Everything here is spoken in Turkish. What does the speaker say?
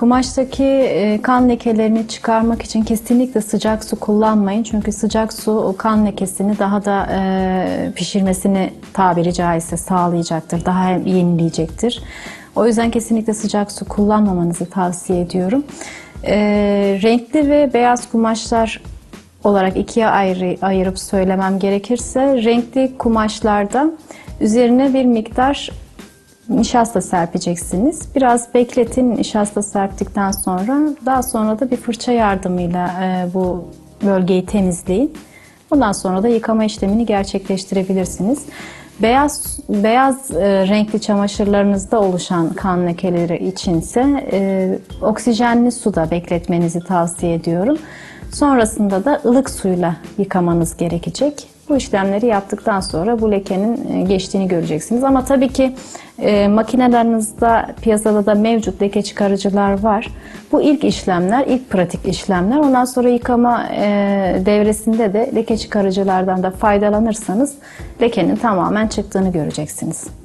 Kumaştaki e, kan lekelerini çıkarmak için kesinlikle sıcak su kullanmayın. Çünkü sıcak su o kan lekesini daha da e, pişirmesini tabiri caizse sağlayacaktır. Daha yenileyecektir. O yüzden kesinlikle sıcak su kullanmamanızı tavsiye ediyorum. E, renkli ve beyaz kumaşlar olarak ikiye ayrı, ayırıp söylemem gerekirse renkli kumaşlarda üzerine bir miktar nişasta serpeceksiniz. Biraz bekletin nişasta serptikten sonra daha sonra da bir fırça yardımıyla e, bu bölgeyi temizleyin. Ondan sonra da yıkama işlemini gerçekleştirebilirsiniz. Beyaz beyaz e, renkli çamaşırlarınızda oluşan kan lekeleri içinse e, oksijenli suda bekletmenizi tavsiye ediyorum. Sonrasında da ılık suyla yıkamanız gerekecek. Bu işlemleri yaptıktan sonra bu lekenin e, geçtiğini göreceksiniz. Ama tabii ki e, makinelerinizde piyasada da mevcut leke çıkarıcılar var. Bu ilk işlemler, ilk pratik işlemler. Ondan sonra yıkama e, devresinde de leke çıkarıcılardan da faydalanırsanız lekenin tamamen çıktığını göreceksiniz.